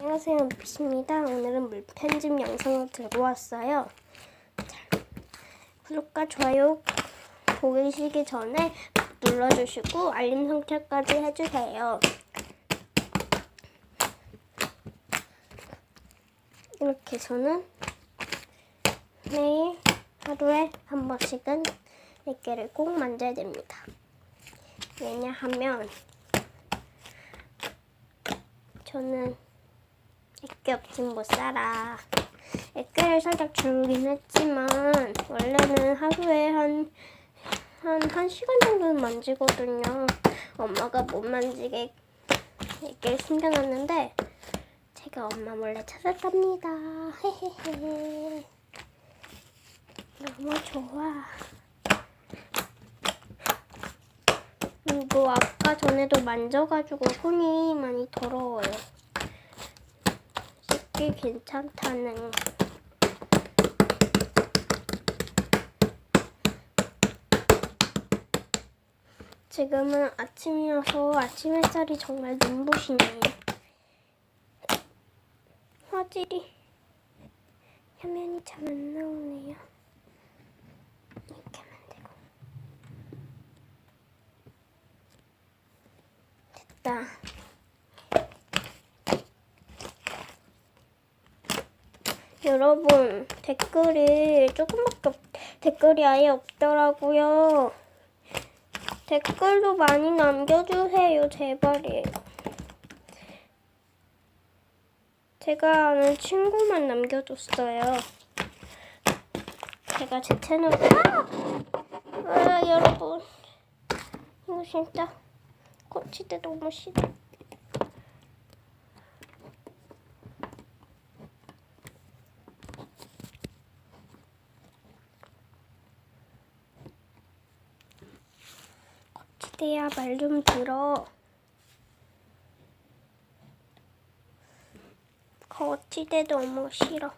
안녕하세요, 루피입니다. 오늘은 물편집 영상을 들고 왔어요. 자, 구독과 좋아요 보시기 전에 눌러주시고 알림 설정까지 해주세요. 이렇게 해서는 매일 하루에 한 번씩은 애기를 꼭 만져야 됩니다. 왜냐하면 저는 애기 없진 못 살아. 애기를 살짝 줄긴 했지만 원래는 하루에 한 한, 한 시간 정도는 만지거든요. 엄마가 못 만지게 애기를 숨겨놨는데 제가 엄마 몰래 찾았답니다. 헤헤헤. 너무 좋아. 그리고 아까 전에도 만져가지고 손이 많이 더러워요. 씻기 괜찮다는. 지금은 아침이어서 아침 햇살이 정말 눈부시네요. 화질이 화면이 잘 안 나오네요. 이렇게 되고. 됐다. 여러분 댓글이 조금밖에 없, 댓글이 아예 없더라고요. 댓글도 많이 남겨주세요, 제발이에요. 제가 아는 친구만 남겨줬어요. 제가 제 채널 아! 아 여러분 이거 진짜 거치대 너무 싫어. 거치대야 말 좀 들어. 거치대 너무 싫어.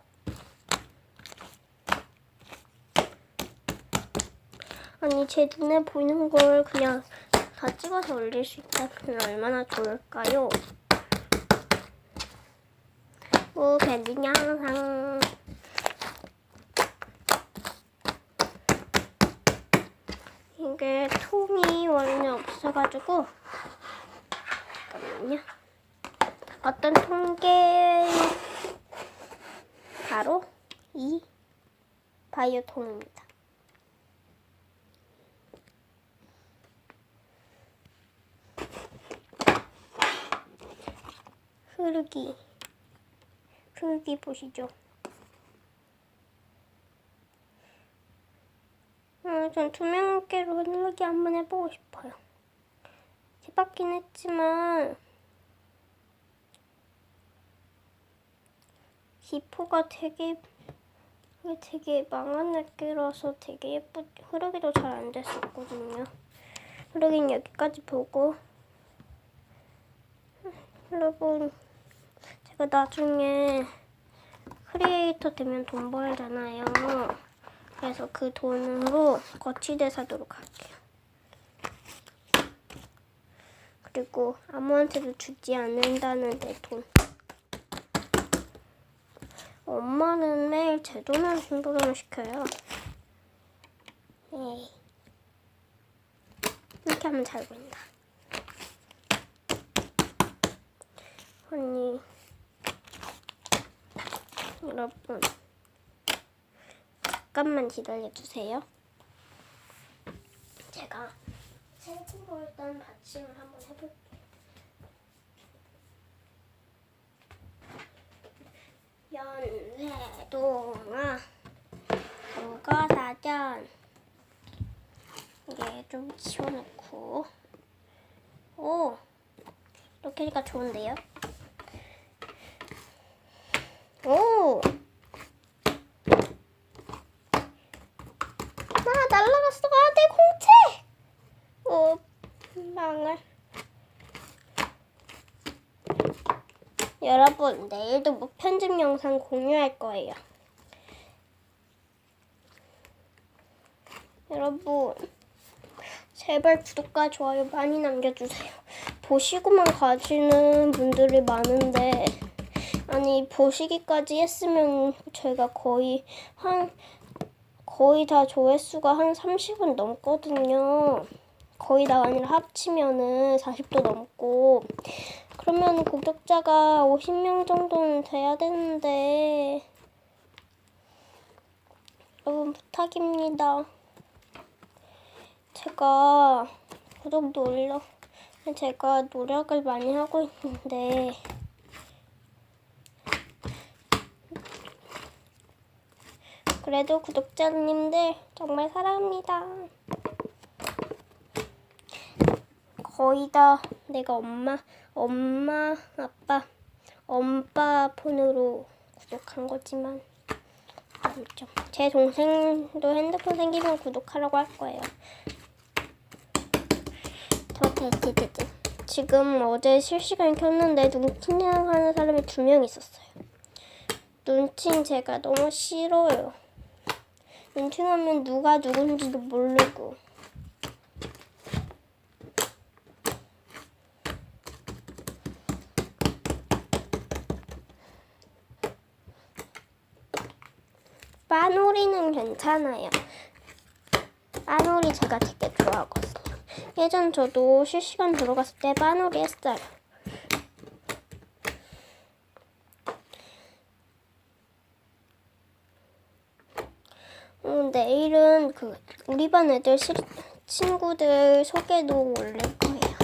아니 제 눈에 보이는 걸 그냥 다 찍어서 올릴 수 있다면 얼마나 좋을까요? 무편집 영상 이게 통이 원래 없어가지고 잠깐만요. 어떤 통계 바로 이 바이오 통입니다. 흐르기 흐르기 보시죠. 아, 전 투명계로 흐르기 한번 해보고 싶어요. 해봤긴 했지만 기포가 되게 되게 망한 느낌이라서 되게 예쁘 흐르기도 잘 안 됐었거든요. 흐르기는 여기까지 보고 여러분 제가 나중에 크리에이터 되면 돈 벌잖아요. 그래서 그 돈으로 거치대 사도록 할게요. 그리고 아무한테도 주지 않는다는 내 돈. 엄마는 매일 제 돈으로 심부름을 시켜요. 에이. 이렇게 하면 잘 보인다. 언니, 여러분, 잠깐만 기다려주세요. 제가 생으로 일단 받침을 한번 해볼게요. 연세동아 국어사전 이게 좀 지워놓고 오 이렇게 하니까 좋은데요? 오! 아, 날라갔어. 아, 내 공채! 오, 망을. 여러분, 내일도 뭐 편집 영상 공유할 거예요. 여러분, 제발 구독과 좋아요 많이 남겨주세요. 보시고만 가시는 분들이 많은데, 아니 보시기까지 했으면 저희가 거의 한 거의 다 조회수가 한 30은 넘거든요. 거의 다 아니라 합치면은 40도 넘고 그러면 구독자가 50명 정도는 돼야 되는데 여러분 부탁입니다. 제가 구독 눌러 제가 노력을 많이 하고 있는데 그래도 구독자님들 정말 사랑합니다. 거의 다 내가 엄마, 엄마, 아빠, 엄빠 폰으로 구독한 거지만 아무튼 제 동생도 핸드폰 생기면 구독하라고 할 거예요. 더 됐지, 지금 어제 실시간 켰는데 눈팅이랑 하는 사람이 두 명 있었어요. 눈팅 제가 너무 싫어요. 눈팅하면 누가 누군지도 모르고. 빠놀이는 괜찮아요. 빠놀이 제가 되게 좋아하거든요. 예전 저도 실시간 들어갔을 때 빠놀이 했어요. 음, 내일은 그 우리 반 애들 시, 친구들 소개도 올릴 거예요.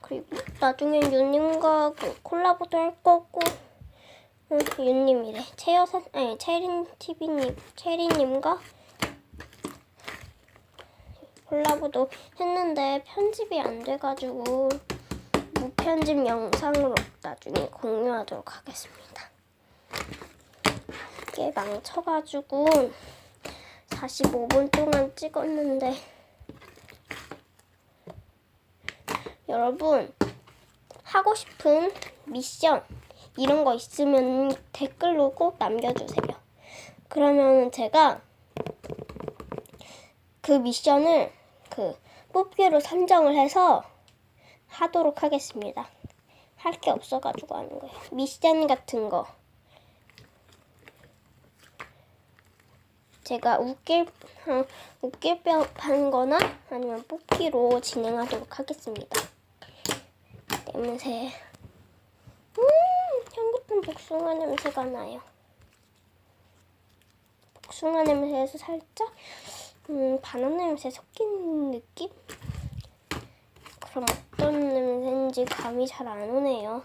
그리고 나중엔 유님과 그 콜라보도 할 거고, 응, 유님이래. 최여사 아니 체린 TV님, 체리님과 콜라보도 했는데 편집이 안 돼가지고 무편집 영상으로 나중에 공유하도록 하겠습니다. 이게 망쳐가지고 45분 동안 찍었는데 여러분 하고 싶은 미션 이런 거 있으면 댓글로 꼭 남겨주세요. 그러면 제가 그 미션을 그 뽑기로 선정을 해서 하도록 하겠습니다. 할 게 없어가지고 하는 거예요. 미션 같은 거. 제가 웃길 어, 웃길 법한 거나 아니면 뽑기로 진행하도록 하겠습니다. 냄새. 음, 향긋한 복숭아 냄새가 나요. 복숭아 냄새에서 살짝 음, 바나나 냄새 섞인 느낌? 그럼 어떤 냄새인지 감이 잘 안 오네요.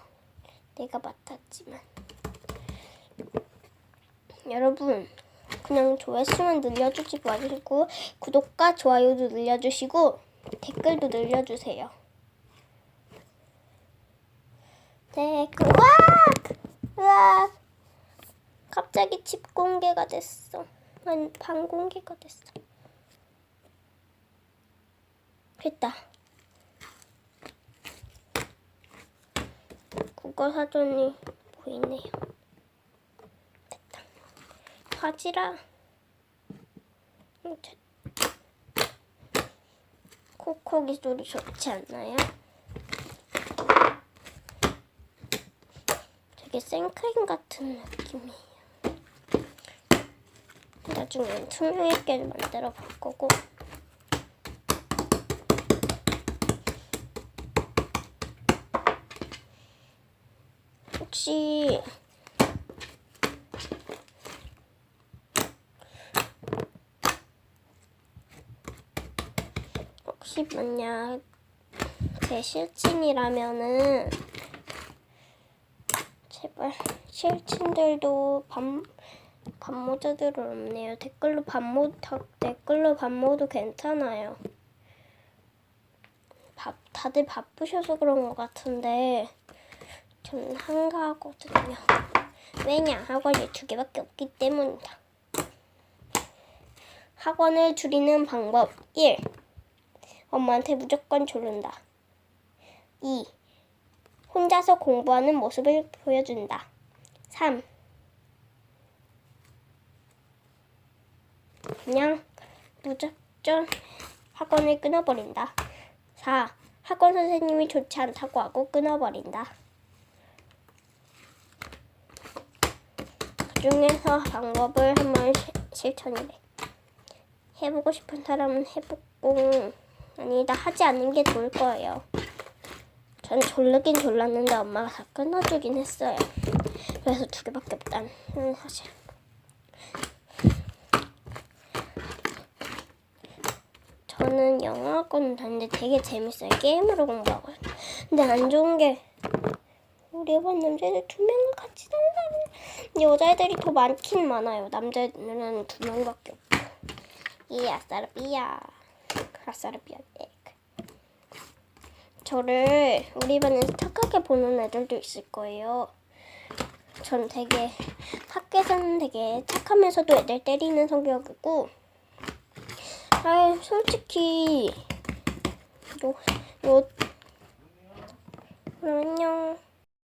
내가 맡았지만. 여러분, 그냥 조회수만 늘려주지 마시고 구독과 좋아요도 늘려주시고 댓글도 늘려주세요. 댓글 으악! 으악! 갑자기 집 공개가 됐어. 아니 방 공개가 됐어. 됐다. 국어 사전이 보이네요. 바지라. 음, 됐- 콕콕이 소리 좋지 않나요? 되게 생크림 같은 느낌이에요. 나중에 투명하게 만들어 볼 거고. 혹시 혹시 만약 제 실친이라면은 제발 실친들도 반 반모자들은 없네요. 댓글로 반모 다- 댓글로 반모도 괜찮아요. 바, 다들 바쁘셔서 그런 것 같은데 저는 한가하거든요. 왜냐 학원이 두 개밖에 없기 때문이다. 학원을 줄이는 방법 1. 엄마한테 무조건 조른다. 2. 혼자서 공부하는 모습을 보여준다. 3. 그냥 무작정 학원을 끊어버린다. 4. 학원 선생님이 좋지 않다고 하고 끊어버린다. 중에서 방법을 한번 시- 실천이래. 해보고 싶은 사람은 해보고 아니다 하지 않는 게 좋을 거예요. 전 졸르긴 졸랐는데 엄마가 다 끊어주긴 했어요. 그래서 두 개밖에 없다는 사실. 저는 영어학원 다니는데 되게 재밌어요. 게임으로 공부하고. 근데 안 좋은 게 우리 반 남자애들 두 명과 같이 살다 여자애들이 더 많긴 많아요. 남자애들은 두 명밖에 없고. 이 아싸르비아. 아싸르비아 네. 저를 우리 반에서 착하게 보는 애들도 있을 거예요. 전 되게 학교에서는 되게 착하면서도 애들 때리는 성격이고 아 솔직히 요, 요, 그럼 안녕.